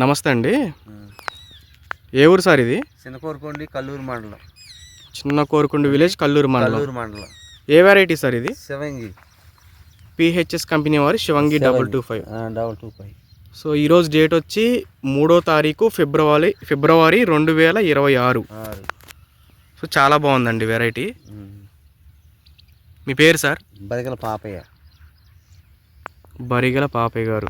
నమస్తే అండి. ఏ ఊరు సార్ ఇది? చిన్నకోరుకోండి కల్లూరు మండలం. చిన్న కోరుకుండు విలేజ్ కల్లూరు మండలం. కల్లూరు మండలం. ఏ వెరైటీ సార్ ఇది? శివంగి. పిహెచ్ఎస్ కంపెనీ వారి Shivangi double two five double two five so ఈరోజు డేట్ వచ్చి మూడో తారీఖు ఫిబ్రవరి ఫిబ్రవరి రెండు వేల ఇరవై ఆరు. ఆరు. సో చాలా బాగుందండి వెరైటీ మీ పేరు సార్? బతికల పాపయ్య. బరిగల పాపయ్య గారు.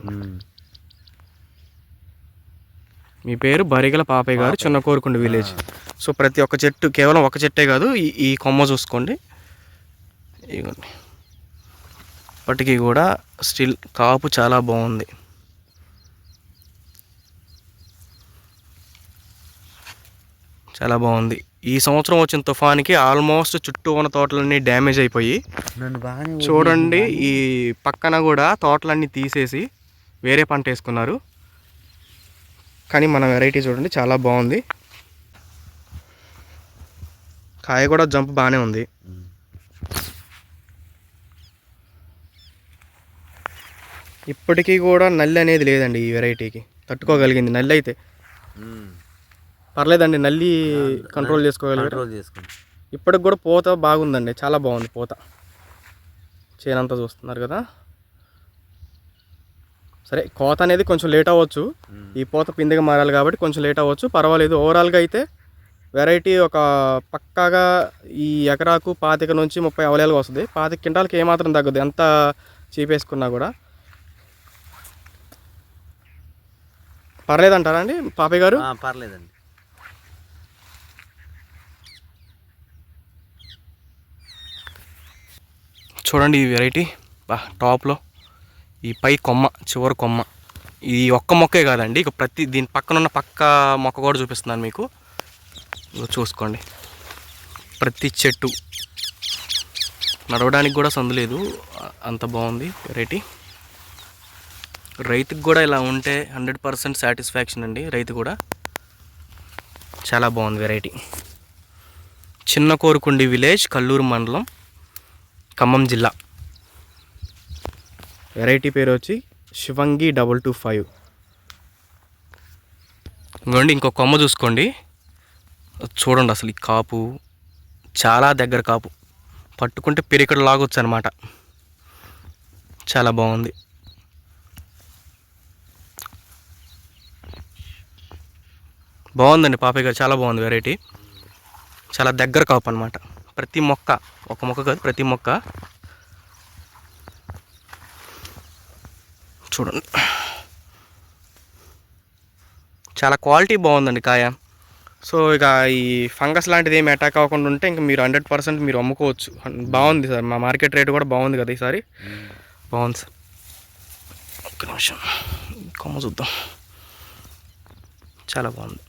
మీ పేరు బరిగల పాపయ్య గారు చిన్న కోరుకుండు విలేజ్. సో ప్రతి ఒక్క చెట్టు కేవలం ఒక చెట్టే కాదు ఈ ఈ కొమ్మ చూసుకోండి. ఇదిగోండి. ఇప్పటికీ కూడా స్టిల్ కాపు చాలా బాగుంది. చాలా బాగుంది. ఈ సంవత్సరం వచ్చిన తుఫానికి ఆల్మోస్ట్ చుట్టూ ఉన్న తోటలన్నీ డ్యామేజ్ అయిపోయి చూడండి ఈ పక్కన కూడా తోటలన్నీ తీసేసి వేరే పంట వేసుకున్నారు. కానీ మన వెరైటీ చూడండి చాలా బాగుంది. కాయ కూడా జంప్ బాగానే ఉంది. ఇప్పటికీ కూడా నల్లి అనేది లేదండి ఈ వెరైటీకి తట్టుకోగలిగింది నల్లి అయితే. పర్లేదండి నల్లి కంట్రోల్ చేసుకోగలిగారు? చేసుకుని ఇప్పటికి కూడా పూత బాగుందండి చాలా బాగుంది పూత. చేనంతా చూస్తున్నారు కదా. సరే కోత అనేది కొంచెం లేట్ అవ్వచ్చు. ఈ పూత పిందెగా మారాలి కాబట్టి కొంచెం లేట్ అవ్వచ్చు. పర్వాలేదు ఓవరాల్గా అయితే వెరైటీ ఒక పక్కాగా ఈ ఎకరాకు పాతిక నుంచి ముప్పై అవలేలుగా వస్తుంది. పాతిక క్వింటాలకి ఏమాత్రం తగ్గదు. ఎంత చీపేసుకున్నా కూడా. పర్లేదంటారా అండి పాపయ్య గారు? పర్లేదండి. చూడండి ఈ వెరైటీ బా టాప్లో ఈ పై కొమ్మ చివరి కొమ్మ. ఈ ఒక్క మొక్కే కాదండి ఇక ప్రతి దీని పక్కన ఉన్న పక్క మొక్క కూడా చూపిస్తున్నాను మీకు. చూసుకోండి. ప్రతి చెట్టు. నడవడానికి కూడా సందు లేదు. అంత బాగుంది వెరైటీ. రైతుకు కూడా ఇలా ఉంటే హండ్రెడ్ పర్సెంట్ సాటిస్ఫాక్షన్ అండి రైతు కూడా. చాలా బాగుంది వెరైటీ. చిన్న కోరుకుండి విలేజ్ కల్లూరు మండలం ఖమ్మం జిల్లా. వెరైటీ పేరు వచ్చి శివంగి డబల్ టూ ఫైవ్. ఇంకోండి ఇంకో కొమ్మ చూసుకోండి. చూడండి అసలు ఈ కాపు చాలా దగ్గర కాపు. పట్టుకుంటే పెరికడ లాగొచ్చు అనమాట చాలా బాగుంది. బాగుందండి పాపయ్య గారు చాలా బాగుంది వెరైటీ. చాలా దగ్గర కాపు అనమాట ప్రతి మొక్క ఒక మొక్క కాదు ప్రతి మొక్క చూడండి. చాలా క్వాలిటీ బాగుందండి కాయ. సో ఇక ఈ ఫంగస్ లాంటిది ఏమి అటాక్ అవ్వకుండా ఉంటే ఇంకా మీరు హండ్రెడ్ పర్సెంట్ మీరు అమ్ముకోవచ్చు. బాగుంది సార్ మా మార్కెట్ రేట్ కూడా బాగుంది కదా ఈసారి. బాగుంది సార్. ఒక్క నిమిషం కొమ్మ చూద్దాం. చాలా బాగుంది.